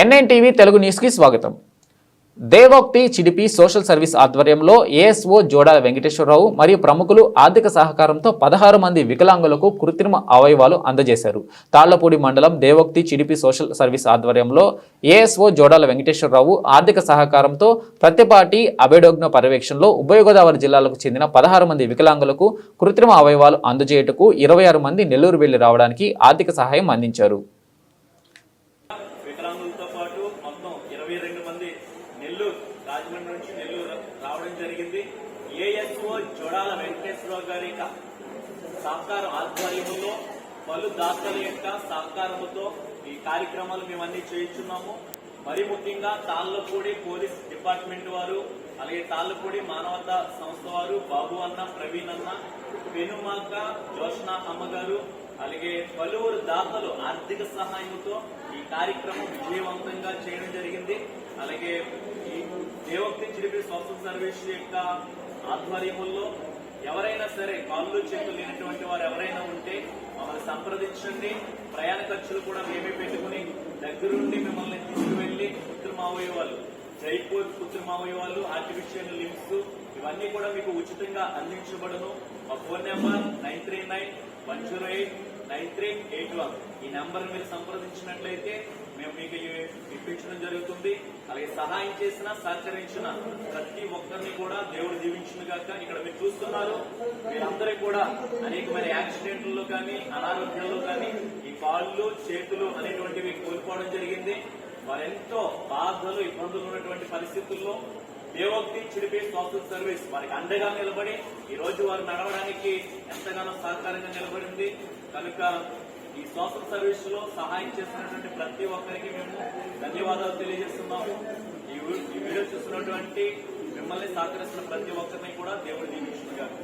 NIN TV Telugu న్యూస్కి స్వాగతం. Devokti Chidipi social service ఆధ్వర్యంలో ఏఎస్ఓ జోడాల వెంకటేశ్వరరావు మరియు ప్రముఖులు ఆర్థిక సహకారంతో పదహారు మంది వికలాంగులకు కృత్రిమ అవయవాలు అందజేశారు. తాళ్ళపూడి మండలం దేవోక్తి చిడిపి సోషల్ సర్వీస్ ఆధ్వర్యంలో ఏఎస్ఓ జోడాల వెంకటేశ్వరరావు ఆర్థిక సహకారంతో ప్రతిపాటి అబేడోగ్న పర్యవేక్షణలో ఉభయ గోదావరి జిల్లాలకు చెందిన పదహారు మంది వికలాంగులకు కృత్రిమ అవయవాలు అందజేయుటకు ఇరవై ఆరు మంది నెల్లూరు వెళ్ళి రావడానికి ఆర్థిక సహాయం అందించారు. ఇరవై రెండు మంది నెల్లూరు రాజమండ్రి నుంచి నెల్లూరు రావడం జరిగింది. ఏఎస్ఓ జోడాల వెంకటేశ్వరరావు గారి యొక్క సహకారం ఆధ్వర్యంలో పలు దాతల యొక్క సహకారంతో ఈ కార్యక్రమాలు మేమన్నీ చేయించున్నాము. మరి ముఖ్యంగా తాళ్ళపూడి పోలీస్ డిపార్ట్మెంట్ వారు అలాగే తాళ్ళపూడి మానవతా సంస్థ వారు బాబు అన్న ప్రవీణ్ అన్న పెనుమాక జోష్నా అమ్మగారు అలాగే పలువురు దాతలు ఆర్థిక సహాయంతో ఈ కార్యక్రమం విజయవంతంగా చేయడం జరిగింది. అలాగే ఈ దేవక్తి చిరిపి సోషల్ సర్వీస్ యొక్క ఆధ్వర్యంలో ఎవరైనా సరే కాళ్ళు చేతులు లేనటువంటి వారు ఎవరైనా ఉంటే మమ్మల్ని సంప్రదించండి. ప్రయాణ ఖర్చులు కూడా మేమే పెట్టుకుని దగ్గరుండి మిమ్మల్ని తీసుకువెళ్ళి కృత్రిమావయవాలు జైపూర్ కృత్రిమావయవాలు ఆర్టిఫిషియల్ లిమ్స్ ఇవన్నీ కూడా మీకు ఉచితంగా అందించబడును. మా phone number nine three nine one zero eight nine three eight one. ఈ నెంబర్ మీరు సంప్రదించినట్లయితే మేము మీకు ఇప్పించడం జరుగుతుంది. అలాగే సహాయం చేసిన సహకరించిన ప్రతి ఒక్కరిని కూడా దేవుడు దీవించిన కాక ఇక్కడ మీరు చూస్తున్నారు మీరందరూ కూడా అనేకమైన యాక్సిడెంట్లలో కానీ అనారోగ్యంలో కానీ ఈ కాళ్ళు చేతులు అనేటువంటివి కోల్పోవడం జరిగింది. మరెంతో బాధలు ఇబ్బందులు ఉన్నటువంటి పరిస్థితుల్లో దేవోక్తి చిడిపి సోషల్ సర్వీస్ వారికి అండగా నిలబడి ఈ రోజు వారు నడవడానికి ఎంతగానో సహకారంగా నిలబడింది. కనుక ఈ సోషల్ సర్వీస్లో సహాయం చేస్తున్నటువంటి ప్రతి ఒక్కరికి మేము ధన్యవాదాలు తెలియజేస్తున్నాము. ఈ వీడియో చూస్తున్నటువంటి మిమ్మల్ని సహకరిస్తున్న ప్రతి ఒక్కరిని కూడా దేవుడు దీవించుగారు